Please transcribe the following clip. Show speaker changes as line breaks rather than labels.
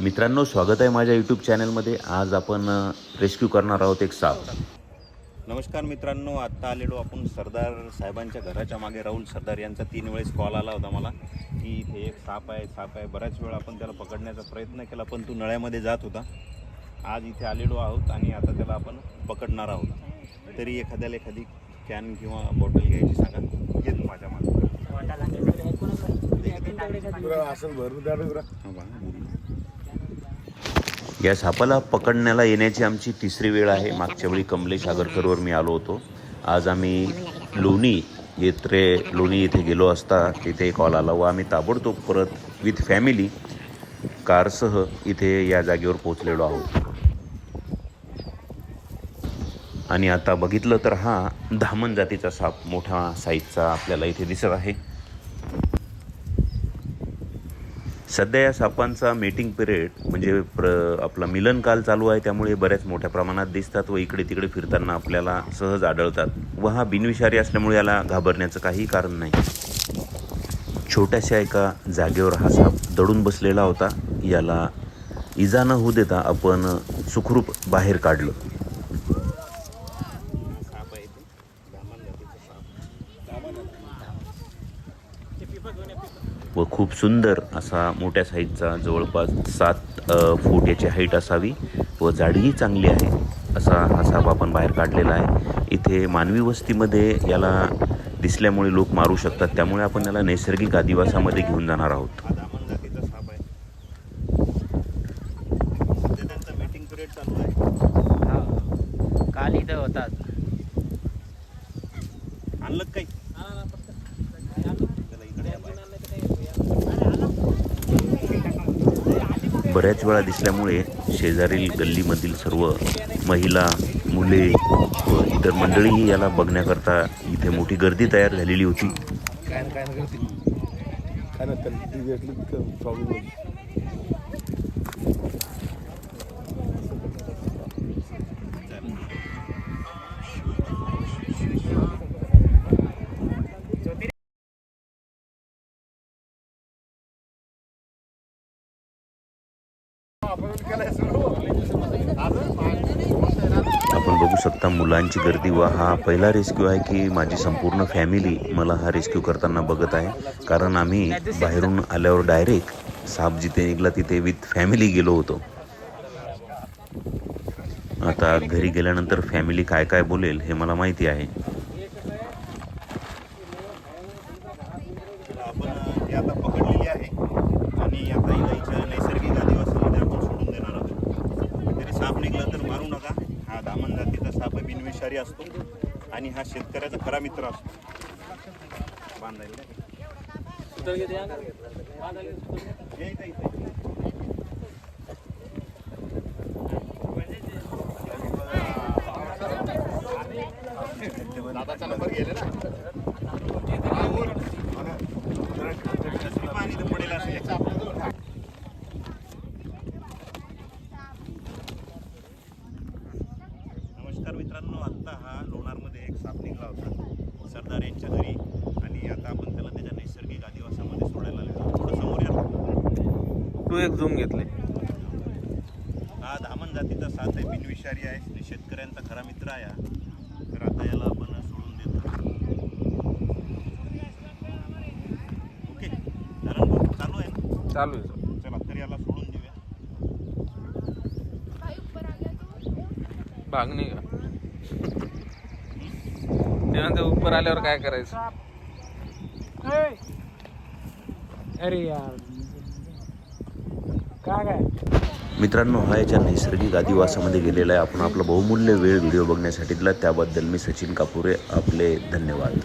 मित्रांनो स्वागत आहे माझ्या यूट्यूब चॅनलमध्ये आज आपण रेस्क्यू करणार आहोत एक साप.
नमस्कार मित्रांनो आत्ता आलेलो आपण सरदार साहेबांच्या घराच्या मागे राहुल सरदार यांचा तीन वेळेस कॉल आला होता मला. की इथे एक साप आहे साप आहे. बऱ्याच वेळा आपण त्याला पकडण्याचा प्रयत्न केला पण तो नळ्यामध्ये जात होता. आज इथे आलेलो आहोत आणि आता त्याला आपण पकडणार आहोत. तरी एखाद्याला एखादी कॅन किंवा बॉटल घ्यायची सांगा. घेत माझ्या मागे.
या सापाला पकडण्याला येण्याची आमची तिसरी वेळ आहे. मागच्या वेळी कमलेश आगरकरवर मी आलो होतो. आज आम्ही लोणी येत्रे लोणी येथे गेलो असता तिथे कॉल आला व आम्ही ताबडतोब परत विथ फॅमिली कारसह इथे या जागेवर पोचलेलो आहोत. आणि आता बघितलं तर हा धामण जातीचा साप मोठा साईजचा आपल्याला इथे दिसत आहे. सध्या या सापांचा मेटिंग पिरियड म्हणजे प्र आपला मिलनकाल चालू आहे त्यामुळे बऱ्याच मोठ्या प्रमाणात दिसतात व इकडे तिकडे फिरताना आपल्याला सहज आढळतात. व हा बिनविषारी असल्यामुळे याला घाबरण्याचं काही कारण नाही. छोट्याशा एका जागेवर हा साप दडून बसलेला होता. याला इजा न होऊ देता आपण सुखरूप बाहेर काढलं.
साप
व खूप सुंदर असा मोठ्या साईजचा जवळपास सात फूट याची हाईट असावी व जाडीही चांगली आहे असा हा साप आपण बाहेर काढलेला आहे. इथे मानवी वस्तीमध्ये याला दिसल्यामुळे लोक मारू शकतात त्यामुळे आपण याला नैसर्गिक आदिवासामध्ये घेऊन जाणार आहोत.
हा. दामन जातीचा साप आहे सध्या त्यांचा मीटिंग पिरियड चालू आहे
हा काल इथं होतात.
आणलं काही त्याला इकडे या बाहेर.
बऱ्याच वेळा दिसल्यामुळे शेजारील गल्लीमधील सर्व महिला मुले व इतर मंडळीही याला बघण्याकरता इथे मोठी गर्दी तयार झालेली होती.
काय
आपण बघू शकता मुलांची गर्दी व हा पहिला रेस्क्यू आहे की माझी संपूर्ण फॅमिली मला हा रेस्क्यू करताना बघत आहे. कारण आम्ही बाहेरून आल्यावर डायरेक्ट साप जिथे निघला तिथे विथ फॅमिली गेलो होतो. आता घरी गेल्यानंतर फॅमिली काय काय बोलेल हे मला माहिती आहे
तर आपण अ, ही आता पकडलेली आहे आणि आता हिला हिच्या नैसर्गिक आदिवासामध्ये आपण सोडून देणार आहोत तर मारू नका. हा दामन जातीचा साप बिनविषारी असतो आणि हा शेतकऱ्याचा खरा मित्र असतो. बांधायला दादाचा नंबर गेले ना पाणी तर पडेल असं याचा नमस्कार मित्रांनो आत्ता हा लोणारमध्ये एक साप निघाला होता सरदार यांच्या घरी. आणि आता आपण त्याला त्याच्या नैसर्गिक आदिवासामध्ये सोडायला आलेलो आहोत. थोडं समोर या.
तू एक झूम घेतले.
हा धामण जातीचा साप आहे बिनविषारी आहे. आणि शेतकऱ्यांचा खरा मित्र आहे. तर आता याला आपण सोडून देतो. ओके. कारण भाऊ चालू आहे ना?
चालू आहे
चला तर याला सोडून देऊया.
भागणी का? ते म्हणते उपर आल्यावर काय करायचं?
अरे यार. काय काय?
मित्रांनो हा याच्या नैसर्गिक आदिवासामध्ये गेलेला आहे. आपण आपला बहुमूल्य वेळ व्हिडिओ बघण्यासाठी दिला. त्याबद्दल मी सचिन कापुरे आपले धन्यवाद.